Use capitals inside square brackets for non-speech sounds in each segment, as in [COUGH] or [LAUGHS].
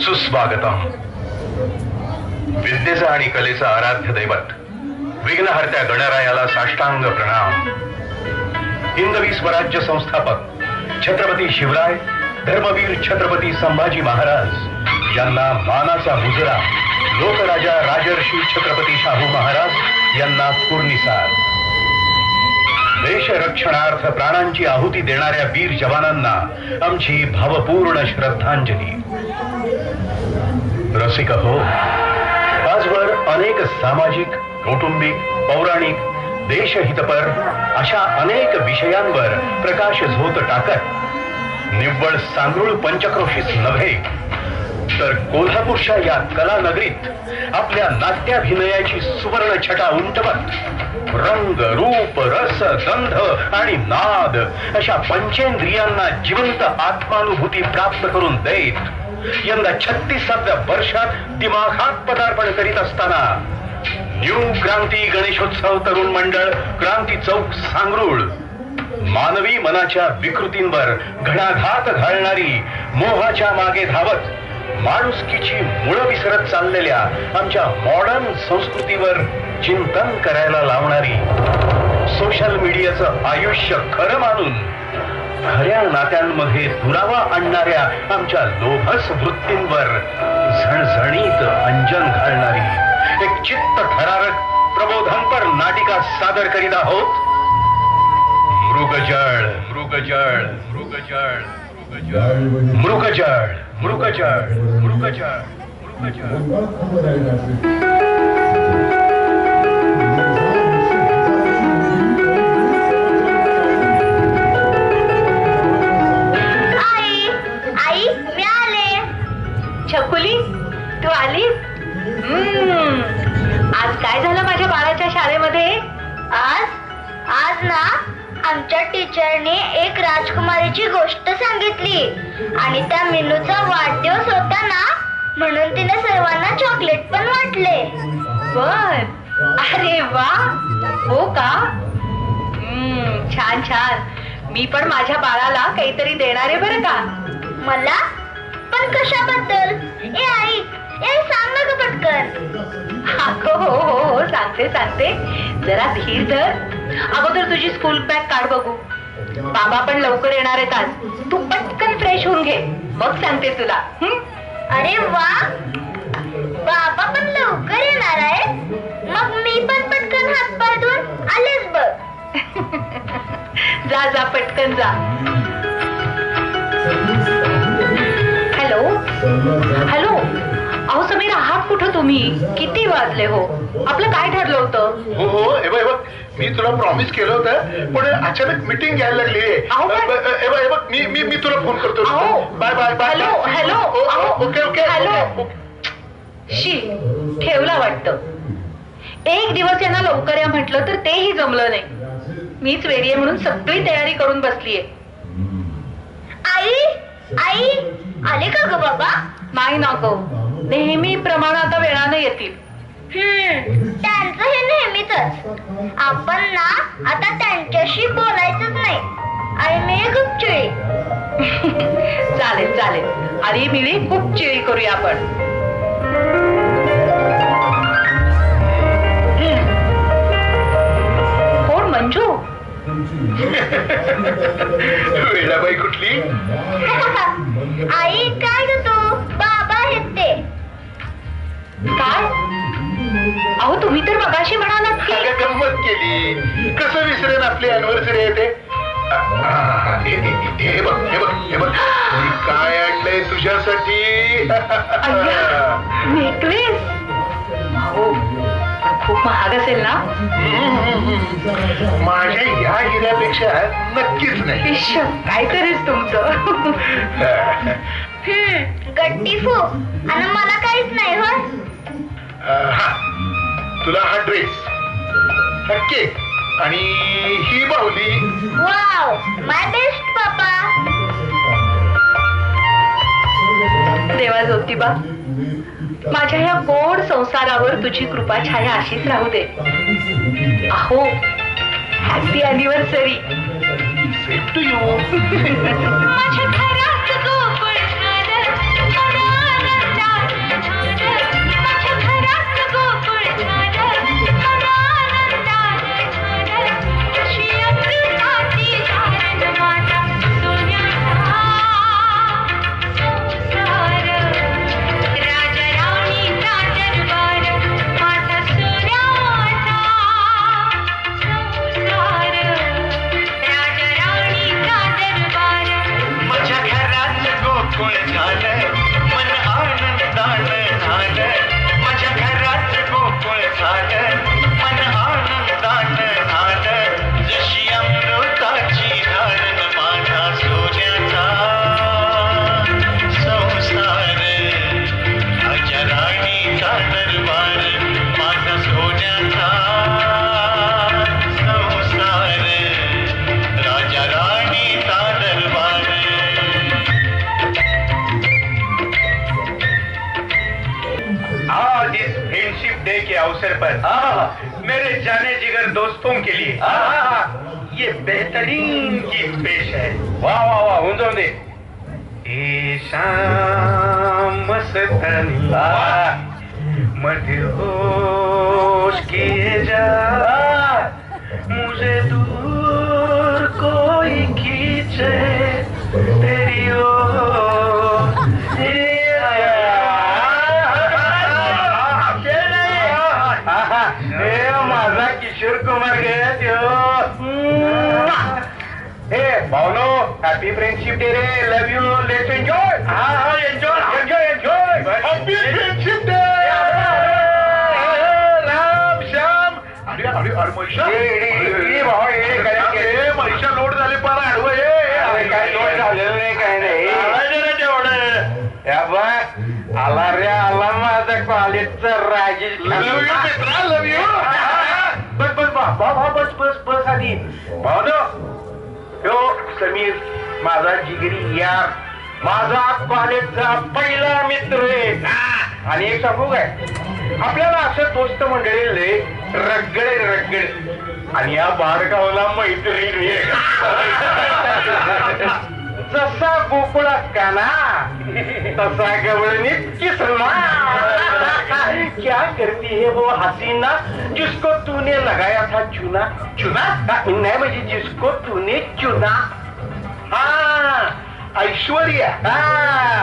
सुस्वागतम. विद्येचं आणि कलेचं आराध्य दैवत विघ्नहर्त्या गणरायाला साष्टांग प्रणाम. हिंदवी स्वराज्य संस्थापक छत्रपती शिवराय धर्मवीर छत्रपती संभाजी महाराज यांना मानाचा मुजरा लोकराजा राजर्षी छत्रपती शाहू महाराज यांना पूर्णिसार देश रक्षणार्थ प्राणांची आहुती देणाऱ्या वीर जवानांना आमची भावपूर्ण श्रद्धांजली. रसिक हो आजवर अनेक सामाजिक कौटुंबिक पौराणिक देशहितपर अशा अनेक विषयांवर प्रकाश झोत टाकत निव्वळ सांगरुळ पंचक्रोशीच नव्हे तर कोल्हापूरच्या या कला नगरीत आपल्या नाट्याभिनयाची सुवर्ण छटा उंटवत रंग रूप रस गंध आणि नाद अशा पंचेंद्रियांना जिवंत आत्मानुभूती प्राप्त करून देत यंदा छत्तीसाव्या वर्षात दिमाखात पदार्पण करीत असताना न्यू क्रांती गणेशोत्सव तरुण मंडळ क्रांती चौक सांगरुळ मानवी मनाच्या विकृतींवर घणाघात घालणारी मोहाच्या मागे धावत माणुसकीची मुळं विसरत चाललेल्या आमच्या मॉडर्न संस्कृतीवर चिंतन करायला लावणारी सोशल मीडियाचं आयुष्य खरं मानून खऱ्या नात्यांमध्ये दुरावा आणणाऱ्या आमच्या लोभस वृत्तींवर झणझणीत अंजन घालणारी एक चित्त थरारक प्रबोधनपर नाटिका सादर करीत आहोत. मृगजळ मृगजळ मृगजळ मृगजळ मृगजळ मृगजळ मृगजळ. म्हणून तिने सर्वांना चॉकलेट पण वाटले. बर. अरे वा. हो का? हम्म, छान छान. मी पण माझ्या बाळाला काहीतरी देणार आहे बरं का? मला? पण कशाबद्दल? ए आई ए सांग ना ग पटकन. अगं, हो हो हो सांगते सांगते. जरा धीर धर. अगोदर तुझी स्कूल बॅग काढ बघू. बाबा पण लवकर येणार आहेत आज. तू पटकन फ्रेश होऊन घे. मग सांगते तुला. हं? अरे वा. बाबा पण लवकर येणार आहे मग मी पण पटकन हात पाय धुवून आलेच बघ. जा जा पटकन जा. हॅलो. हॅलो. कुठं तुम्ही? किती वाजले हो? आपलं काय ठरलं होतं? हो हो हे बघ हे बघ. मी तुला प्रॉमिस केलं होतं पण अचानक मीटिंग घ्यायला लागली. आहे अहो, पण- बघ, हे बघ, हे बघ, मी मी मी तुला फोन करतो. अहो. Bye bye bye hello, hello, ओ- ओ- अहो. Okay okay hello. ओके. शी ठेवला वाटतं. एक दिवस यांना लवकर या म्हटलं तर तेही जमलं नाही. मीच वेडी आहे म्हणून सगळी तयारी करून बसलीये. आई आई आले का ग बाबा? नाही ना गो. नेहमी प्रमाण आता वेळानं येतील. हम्म. त्यांचं हे नेहमीच आपण ना आता त्यांच्याशी बोलायचंच नाही. आणि मी गुपचुई [LAUGHS] चालेल चालेल. आणि मिळी खूप चिळी करूया आपण. कोण मंजू? [LAUGHS] वेळाबाई कुठली? आई काय ग काय? अहो तुम्ही तर मगाशी म्हणालात की अगं गंमत केली. कसं विसरेन आपली अनिव्हर्सरी आहे ते? आ, आ, हे हे- हे बघ हे बघ हे बघ. मी काय आणलंय तुझ्यासाठी? नेकलेस. हो पण खूप महाग असेल ना? माझ्या या हिऱ्यापेक्षा नक्कीच नाही. इश्श, काय तरीच तुमचं? हम्म गट्टी फू आणि मला काहीच नाही हो हा. तुला हा ड्रेस हा केक आणि ही बाहुली. वाव माय बेस्ट पापा देवा ज्योतिबा माझ्या या गोड संसारावर तुझी कृपा छाया अशीच राहू दे. अहो हॅपी अॅनिव्हर्सरी टू यू बेहतरीन गीत पेश है वाह वाह वाह होऊन जाऊन दे ए शाम मस्तनी मध्यहोश किए जा हॅपी फ्रेंडशिप डे रे लव यू लेट एन्जॉय हा हा enjoy enjoy enjoy happy friendship day Ram Shyam अरे अरे अरे महिषा अरे महिषा लोड झाले पार आडवं हे काय लोड झालेलं नाही काय नाही. तेवढं आला रे आला माझा कॉलेजचा राजेश लव यू मित्रा लव यू बस बस बा बा बा बस बस बस आधी. भावनो ह्यो समीर माझा जिगरी यार. माझा कॉलेजचा पहिला मित्र आहे. आणि एक सांगू काय? आपल्याला असं दोस्त मंडळी लय रगडे रगडे. आणि या बारगावला मैत्रीण जसा गोकुळा काना तसा गवळणी किसना. क्या करती है वो हसीना जिसको तूने लगाया था चुना। चुना? नाही म्हणजे जिसको तूने चुना। हा ऐश्वर्या। हा।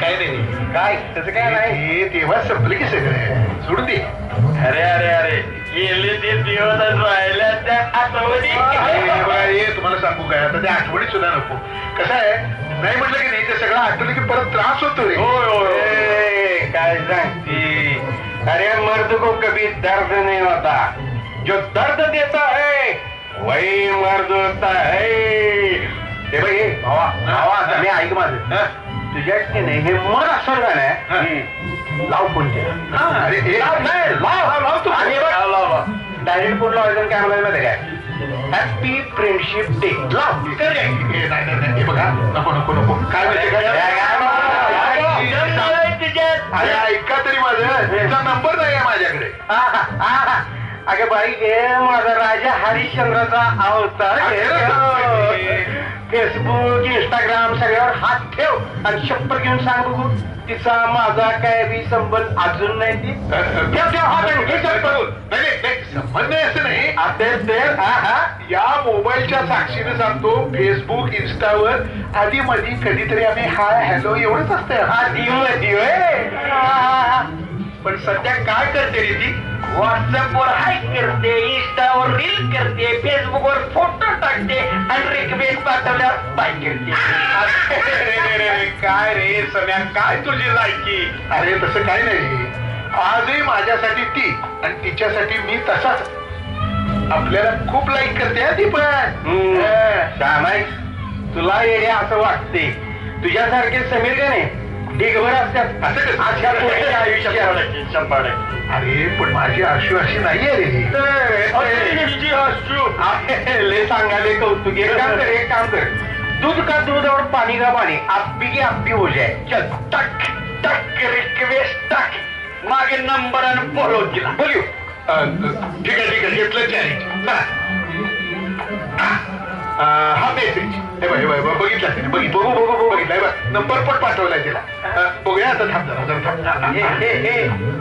काय नाही. काय? तसं काय नाही. तेव्हा संपलं की सगळं सोडून दे अरे अरे अरे गेले ते दिवस राहिल्या त्या आठवणी. तुम्हाला सांगू काय? आता त्या आठवणी सुद्धा नको. कसं आहे? नाही म्हटलं की नाही ते सगळं आठवलं की परत त्रास होतो रे ए, काय सांगती अरे मर्द को कभी दर्द नहीं होता जो दर्द देता है वही मर्द होता है हे हे भावा आता मी ऐक माझं की नाही हे मग असं गाणं आहे लाव फोन केला अरे लाव नाही लाव लाव तू डायरेक्ट फोन लावायचं काय म्हणायला माहिती काय हॅपी फ्रेंडशिप डे लाव. हे हे बघा नको नको नको काय माहिती अरे ऐका तरी माझं. त्याचा नंबर नाही आहे माझ्याकडे. अगं बाई घे माझा राजा हरिश्चंद्राचा अवतार फेसबुक इंस्टाग्राम सगळ्यावर हात ठेव आणि शप्पर घेऊन सांग बघू तिचा माझा काय बी संबंध अजून नाही ती. ठेव ठेव हात आणि घे चप्पल. संबंध नाही असं नाही. असेल तर हा हा. या मोबाईलच्या साक्षीने सांगतो फेसबुक इंस्टावर आधी मधी कधीतरी आम्ही हाय हॅलो एवढंच असतं. हा दिव दिव पण सध्या काय करते रे ती? व्हॉट्सअपवर हाय करते इंस्टावर रील करते फेसबुकवर फोटो टाकते आणि रिक्वेस्ट पाठवल्यावर बाय करते. काय रे सम्या काय तुझी लायकी? अरे तसं काय नाही. आजही माझ्यासाठी ती आणि तिच्यासाठी मी तसाच. आपल्याला खूप लाईक करते हा ती पण तुला येणे असं वाटते. तुझ्यासारखे समीर का नाही? ढिगभर असतात अशा पोरीच्या आयुष्यात अरे पण माझी आशू अशी नाहीये रे ले सांगाले कौतुक एक काम कर एक काम कर. दूध का दूध और पाणी का पाणी? आप्पी की आप्पी हो जाए चल टक टक रिक्वेस्ट टक. मागे नंबर आणि फॉलो केला. बोलू ठीक आहे ठीक आहे. घेतलं चॅलेंज हा मेसेज हे बघ बघितला त्याने बघितलं. बघू बघू बघू बघितला. बघ नंबर पण पाठवलाय तिला. बघूया आता थांब जरा जरा थांब.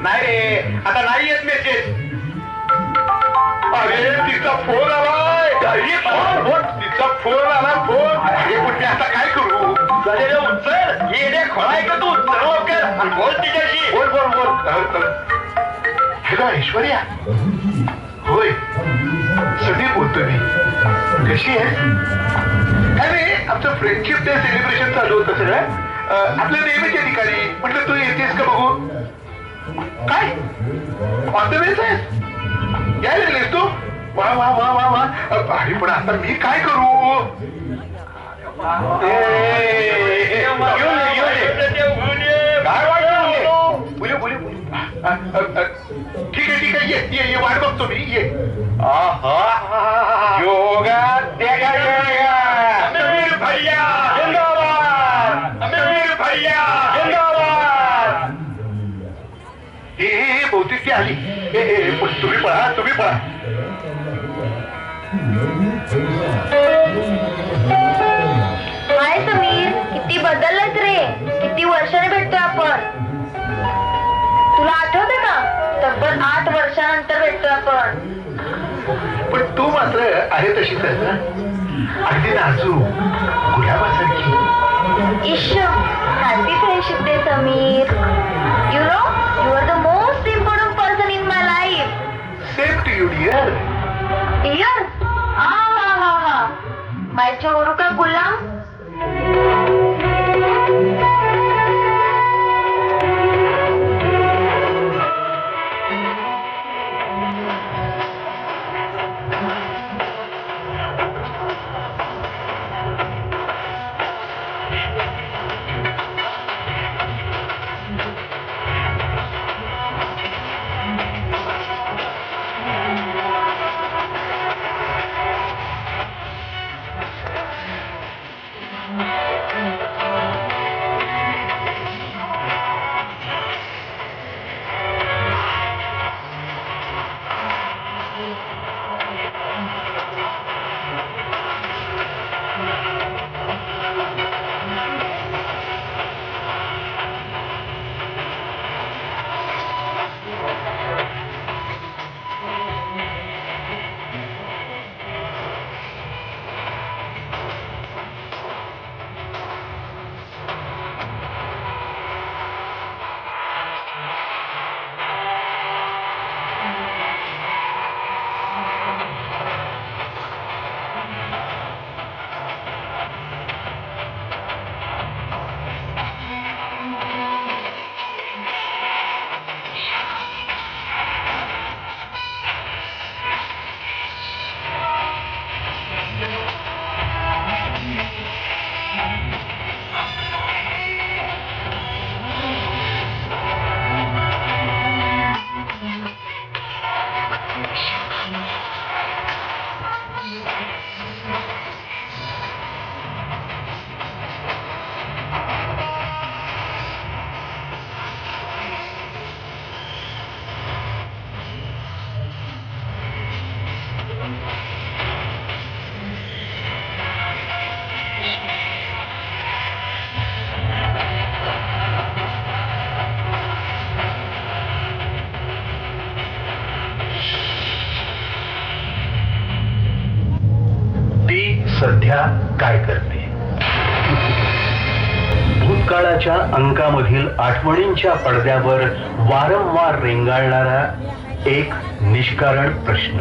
नाही रे आता नाही येत मेसेज. अरे तिचा फोन आलाय. फोन, तिचा फोन आला फोन. हे पण आता काय करू? अरे उचल. येडे खोळाय का तू. उचल बोल तिच्याशी. बोल बोल बोल. हॅलो ऐश्वर्या. होय. समीर बोलतोय मी. कशी आहे? अरे आमचं फ्रेंडशिप डे सेलिब्रेशन चालू होतं सगळं. आपल्या नेहमीच्या ठिकाणी. म्हटलं तू येतेस का बघू? काय? ऑन द वेच आहेस यायला लागलेस तू? वा वा वा वा वा. अं, अरे पण आता मी काय करू? काय वाट बोलू, बोलू, बोलू. अ, अ, अ, ठीक आहे ठीक आहे ये ये ये वाट बघतो मी ये. आहा. योगा देगा योगा. अमीर भैया. जिंदाबाद. अमीर भैया. जिंदाबाद. हे हे, हे बहुतेक ती आली. हे हे, हे, तुम्ही पळा तुम्ही पळा. हाय समीर किती बदललंच रे? किती वर्षाने भेटतोय वर्षानंतर भेटतोय आपण. पण तू मात्र आहे तशीच आहे ना? अगदी नाजूक गुलाबासारखी इश happy friendship day Sameer. You know you are the most important person in my life same to you dear dear हा हा हा हा का गुलाम. सध्या काय करते? भूतकाळाच्या अंकामधील आठवणींच्या पडद्यावर वारंवार रेंगाळणारा एक निष्कारण प्रश्न.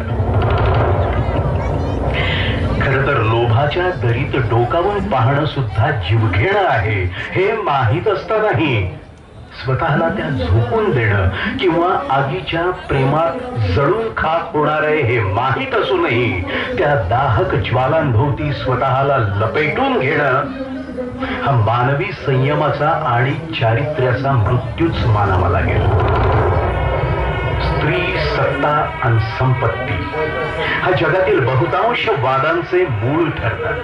खर तर लोभाच्या दरीत डोकावून पाहणं सुद्धा जीवघेणं आहे हे माहीत असतानाही स्वतःला त्या झोपून देणं किंवा आगीच्या प्रेमात जळून खाक होणार आहे हे माहीत असूनही त्या दाहक ज्वालांभोवती स्वतःला लपेटून घेणं हा मानवी संयमाचा आणि चारित्र्याचा मृत्यूच मानावा लागेल. स्त्री सत्ता आणि संपत्ती हा जगातील बहुतांश वादांचे मूळ ठरतात.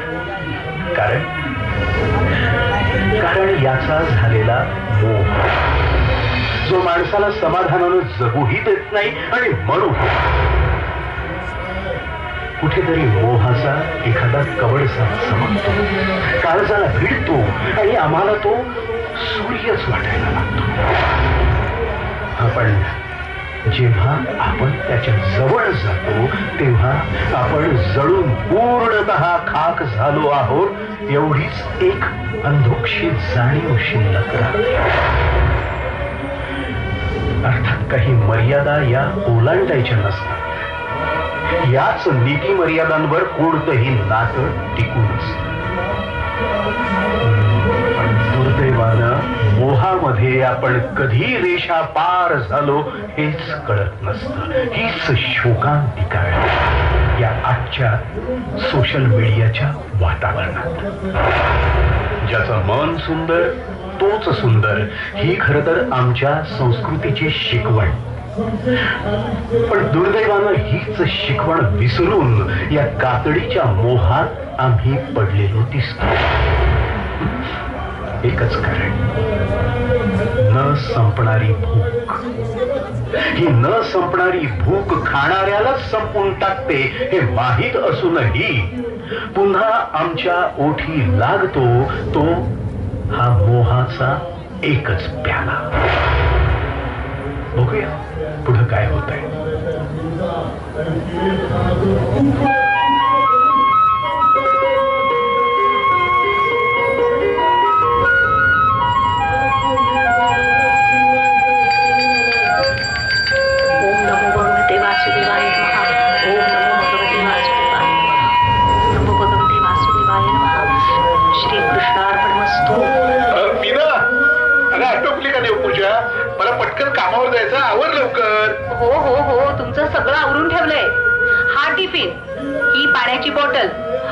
कारण कारण याचा झालेला मोह. जो माणसाला समाधानानं जगूही देत नाही आणि म्हणून कुठेतरी मोहाचा एखादा कवडसा समजतो काळजाला भिडतो आणि आम्हाला तो सूर्यच वाटायला लागतो. आपण जेव्हा आपण त्याच्याजवळ जातो तेव्हा आपण जळून पूर्णत खाक झालो आहोत एवढीच एक अंधोक्षी जाणीव शिल्लक अर्थात काही मर्यादा या ओलांडायच्या नसतात. याच नीती मर्यादांवर कोणतंही नातं टिकून असत. पण दुर्दैवानं मोहामध्ये आपण कधी रेषा पार झालो हेच कळत नसतं. हीच शोकांतिका आहे या आजच्या सोशल मीडियाच्या वातावरणात. ज्याचं मन सुंदर तोच सुंदर. ही खर तर आमच्या संस्कृतीची शिकवण. पण दुर्दैवानं हीच शिकवण विसरून या कातडीच्या मोहात आम्ही पडलेलो दिसतो. एकच कारण. न संपणारी भूक. ही न संपणारी भूक खाणाऱ्यालाच संपून टाकते हे माहीत असूनही पुन्हा आमच्या ओठी लागतो तो हा मोहाचा एकच प्याला. बघूया पुढं काय होत आहे कामावर जायचं. आवर लवकर. हो हो हो. तुमचं सगळं आवरून ठेवलंय. हा टिफिन ही पाण्याची बॉटल.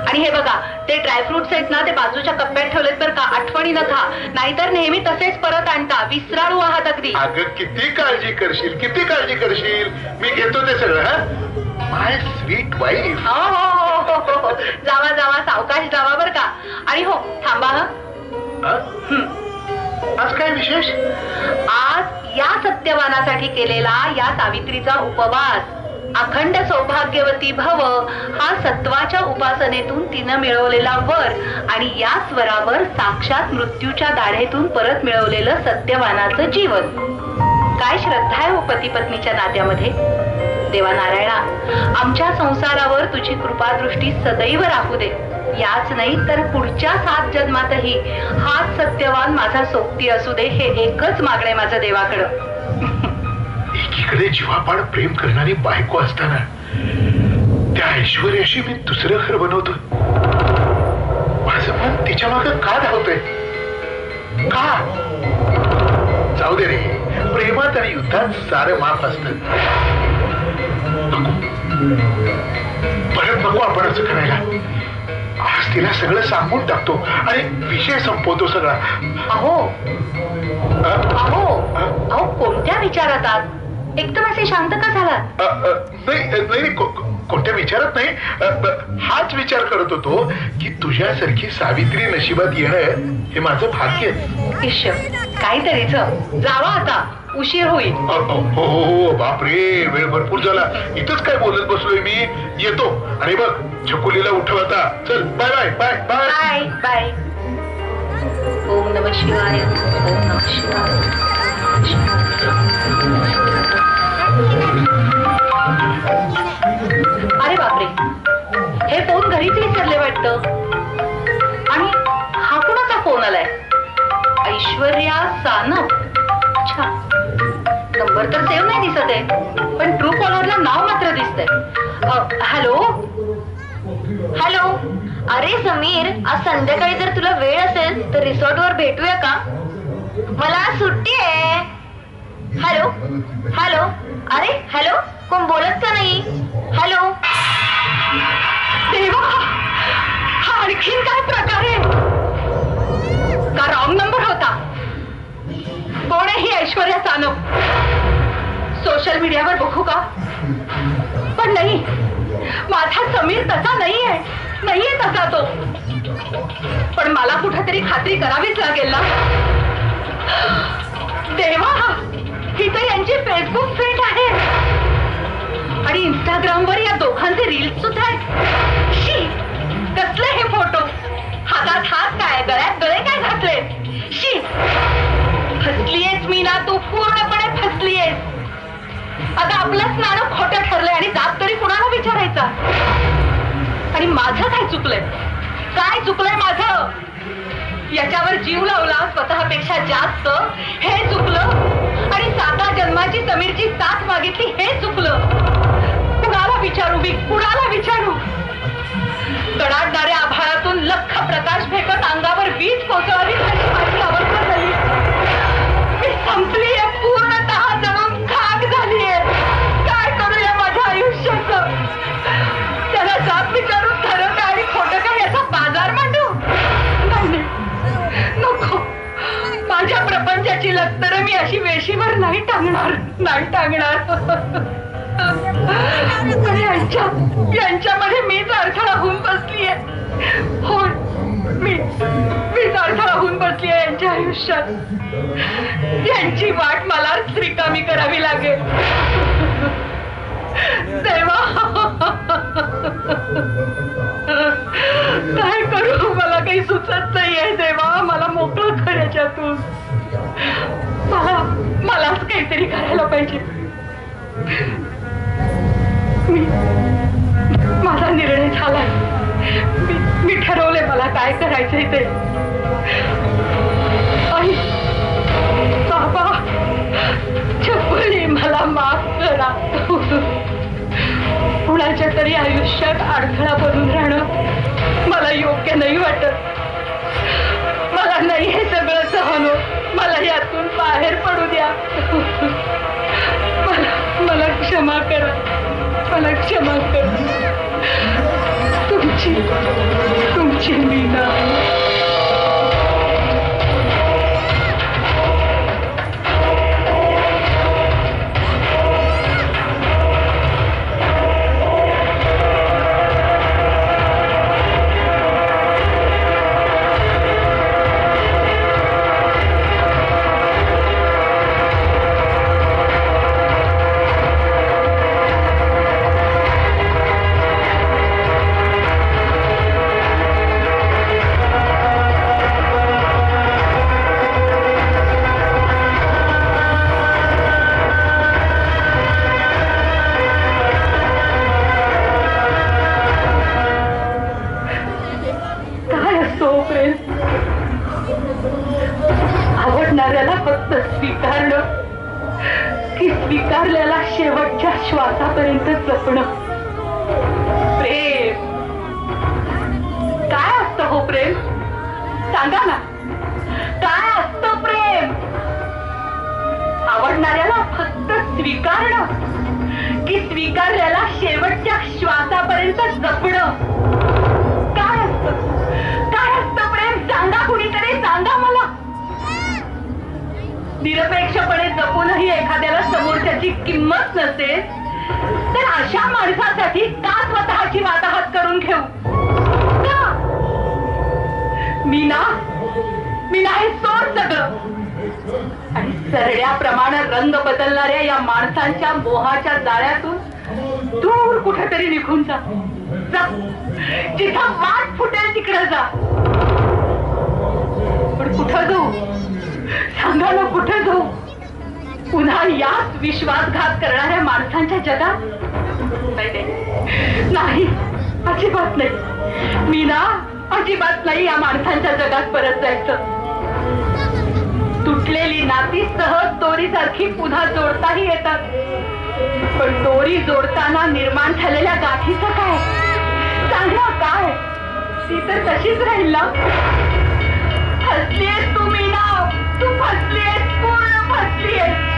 आणि हे बघा ते ड्रायफ्रुट्स आहेत ना ते बाजूच्या कप्प्यात ठेवलेत बरं का. आठवणीनं खा नाहीतर नेहमी तसेच परत आणता. विसराळू आहात अगदी. अगं किती काळजी करशील किती काळजी करशील? मी घेतो ते सगळं हा? माय स्वीट वाईफ हो हो हो हो, हो. हो जावा जावा सावकाश जावा बर का. आणि हो थांबा हं. आज काय विशेष? आज या सत्यवानासाठी केलेला या सावित्रीचा उपवास. अखंड सौभाग्यवती भव हा सत्वाच्या उपासनेतून तिनं मिळवलेला वर आणि या स्वरावर साक्षात मृत्यूच्या दाढेतून परत मिळवलेलं सत्यवानाचं जीवन. काय श्रद्धा आहे हो पती पत्नीच्या नात्यामध्ये? देवा नारायणा आमच्या संसारावर तुझी कृपादृष्टी सदैव राहू दे. याच नाही तर पुढच्या सात जन्मातही हाच सत्यवान माझा सोबती असू दे हे एकच मागणे माझं देवाकडं. एकीकडे जीवापाड प्रेम करणारी बायको असताना त्या ऐश्वर्याशी मी दुसरं घर बनवतो. माझं मन तिच्या माग का धावतोय? का? जाऊ दे रे. प्रेमात आणि युद्धात सारं माफ असतं. परत नको आपण असं करायला. आज तिला सगळं सांगून टाकतो आणि विषय संपवतो सगळा. अहो? अहो. अहो कोणत्या विचारात आहात? एकदम असे शांत का झालात? नाही कोणत्या विचारात नाही? हाच विचार करत होतो की तुझ्यासारखी सावित्री नशिबात येणं हे माझं भाग्य काहीतरीच. जावा आता. उशीर होईल. अ, हो हो हो बापरे वेळ भरपूर झाला. इथंच काय बोलत बसलोय मी? येतो. आणि बघ छकुलीला उठव आता. चल bye bye bye bye bye bye ओम नम शिवाय. ओम नम शिवाय. अरे बापरे. हे फोन घरीच विसरले वाटत. आणि हा कुणाचा फोन आलाय? ऐश्वर्या सानप. अच्छा नंबर तर सेव्ह नाही दिसत आहे पण ट्रू कॉलरला नाव मात्र दिसतंय. हॅलो? हॅलो? अरे समीर आज संध्याकाळी जर तुला वेळ असेल तर रिसॉर्ट वर भेटूया का? मला सुट्टी आहे. हॅलो? हॅलो? अरे हॅलो? कोण बोलत का नाही? हॅलो देवा! हा आणखीन काय प्रकार आहे? का रॉंग नंबर होता? कोण आहे ही ऐश्वर्या सानप सोशल मीडियावर बघू का? पण नाही. माझा समीर तसा नाहीये. नाहीये तसा तो. पण मला कुठेतरी खात्री करावीच लागेल ना. देवा! ही तर यांची फेसबुक फ्रेंड आहे. आणि इंस्टाग्रामवर या दोघांचे रील्स सुद्धा आहेत. शी कसले हे फोटो हातात हात काय? गळ्यात गळे काय घातले? शी फसलीयेस मी ना तू पूर्णपणे फसलीयेस. आता आपलंच नाणं खोटं ठरलंय आणि जात तरी कुणाला विचारायचा? आणि माझं काय चुकलंय? काय चुकलंय माझं? याच्यावर जीव लावला स्वतःपेक्षा जास्त हे चुकलं आणि साता जन्माची समीरची साथ मागितली हे चुकलं. विचारू मी कुणाला विचारू? तडाडणाऱ्या आभाळातून लख प्रकाश फेकत अंगावर वीज पोचवावी झाली माझी अवस्था झाली. मी संपली आहे जणून खाक झाली आहे. काय माझ्या त्याला जात विचारून खरं काय आणि खोटं काय याचा बाजार मांडू? नाही नको. माझ्या प्रपंचाची लक्तर मी अशी वेशीवर नाही टांगणार नाही टांगणार. यांच्या यांच्यामध्ये मीच अडथळा होऊन बसलीये. हो मी मीच अडथळा होऊन आहे यांच्या आयुष्यात. यांची वाट मलाच रिकामी करावी लागेल. देवा. काय करू? मला काही सुचत नाहीये देवा. मला मोकळं कर याच्यातून मला मलाच काहीतरी करायला पाहिजे. मी माझा निर्णय झालाय. मी मी ठरवले मला काय करायचंय ते. आई बाबा चपली मला माफ करा. कुणाच्या तरी आयुष्यात अडथळा बनून राहणं मला योग्य नाही वाटत. मला नाही हे सगळं सहन होत. मला यातून बाहेर पडू द्या. मला मला क्षमा करा. मला क्षमा कर तुमची तुमची मीना एखाद्याला समोरच्याची किंमत नसेल तर अशा माणसासाठी का स्वतःची वाताहत करून घेऊ? मी ना मी नाही सोड सगळं. आणि सरड्याप्रमाणे रंग बदलणाऱ्या या माणसांच्या मोहाच्या जाळ्यातून दूर कुठेतरी निघून जा. जा. जिथं वाट फुटेल तिकडे जा. पण कुठं जाऊ? सांगा ना कुठं जाऊ? पुन्हा याच विश्वासघात करणाऱ्या माणसांच्या जगात? नाही अजिबात नाही. मी ना अजिबात नाही या माणसांच्या जगात परत जायचं. तुटलेली नाती सहज दोरीसारखी पुन्हा जोडताही येतात. पण दोरी जोडताना निर्माण झालेल्या गाठीचं काय? सांग काय? ती तर तशीच राहील ना? फसलीयस तू मीना तू फसलीयस पूर्ण फसलीयस.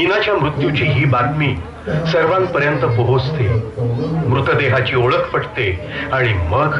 मीनाच्या मृत्यूची ही बातमी सर्वांपर्यंत पोहोचते. मृतदेहाची ओळख पटते आणि मग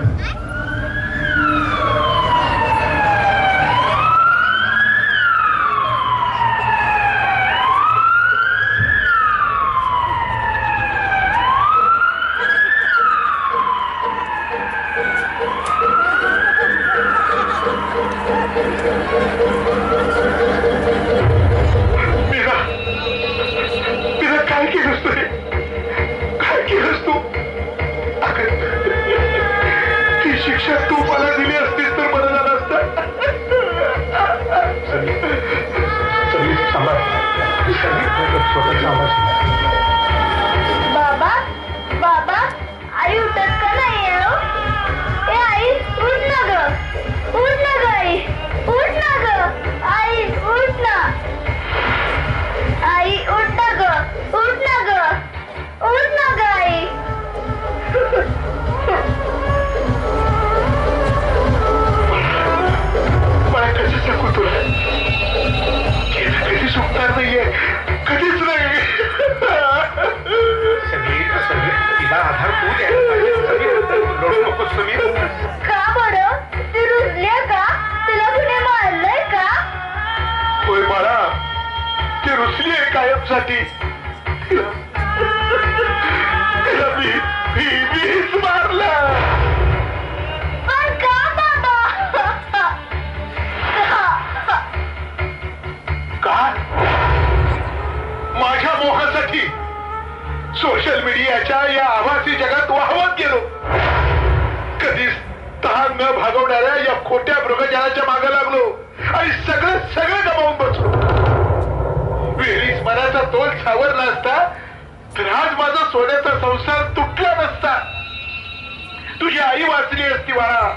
वाचली असती बाळा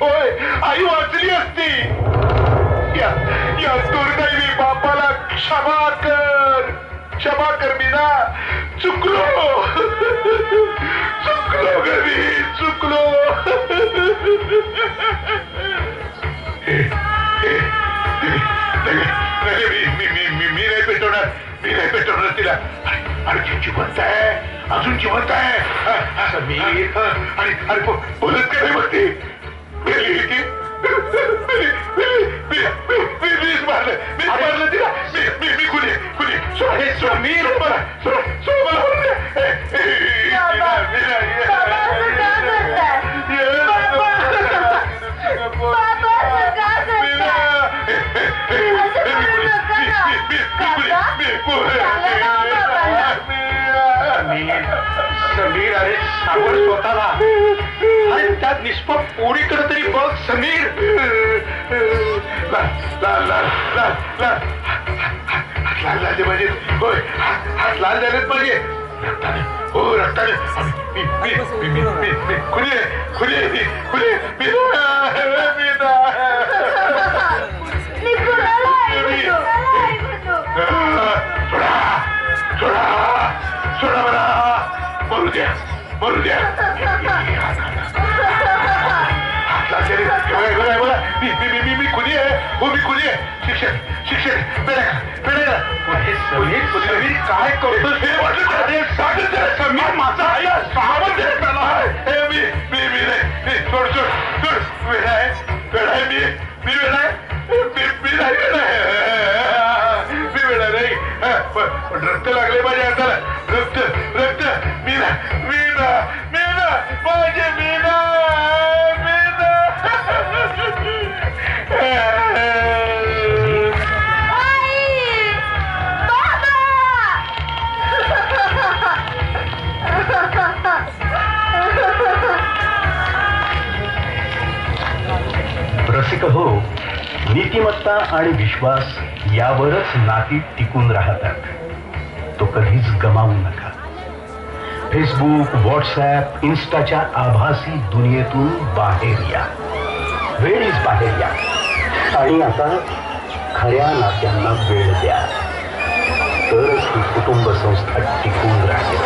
होय आई वाचली असती या या दुर्दैवी बापाला क्षमा कर क्षमा कर मीना चुकलो चुकलो गरी चुकलो मी मी मी मी मी नाही पेटवणार मी नाही पेटवणार तिला अरे अरे ती जिवंत आहे अजून जिवंत आहे हा, हा, समीर. हा, आणि अरे बो- बोलत का नाही बघ ती मेली ती मेली, मेली, मी मी मी मीच मारलं मी मारलं तिला सोड मला सोड मला बाबा, समीर अरे सावर स्वतःला. अरे त्यात निष्पाप पोरीकडे तरी बघ समीर. लाल झाले माझे होय हात लाल झालेत माझे रक्ताने. हो रक्ताने. खुले खुले खुले मी मी. सोडा सोडा सोडा मला मरू द्या मरू द्या हात लाल झाले बघा, बघा, बघा. मी मी मी मी मी खुली आहे हो मी खुली आहे शिक्षक शिक्षक काय करतोस हे जरा, समीर माझा आई सावध त्याला. हे मी मी मी नाही मी सोड सोड सोड वेळा आहे वेळा आहे मी मी वेळा आहे मी मी नाही वेळा आहे लागले माझ्या हाताला. रक्त रक्त. मीना मीना मीना. माझे मीना. रसिक हो नीतिमत्ता आणि विश्वास यावरच नाती टिकून राहतात. कधीच गमावू नका. फेसबुक व्हॉट्सॲप इन्स्टाच्या आभासी दुनियेतून बाहेर या. वेळीच बाहेर या. आणि आता खऱ्या नात्यांना वेळ द्या. तरच ही कुटुंब संस्था टिकून राहील.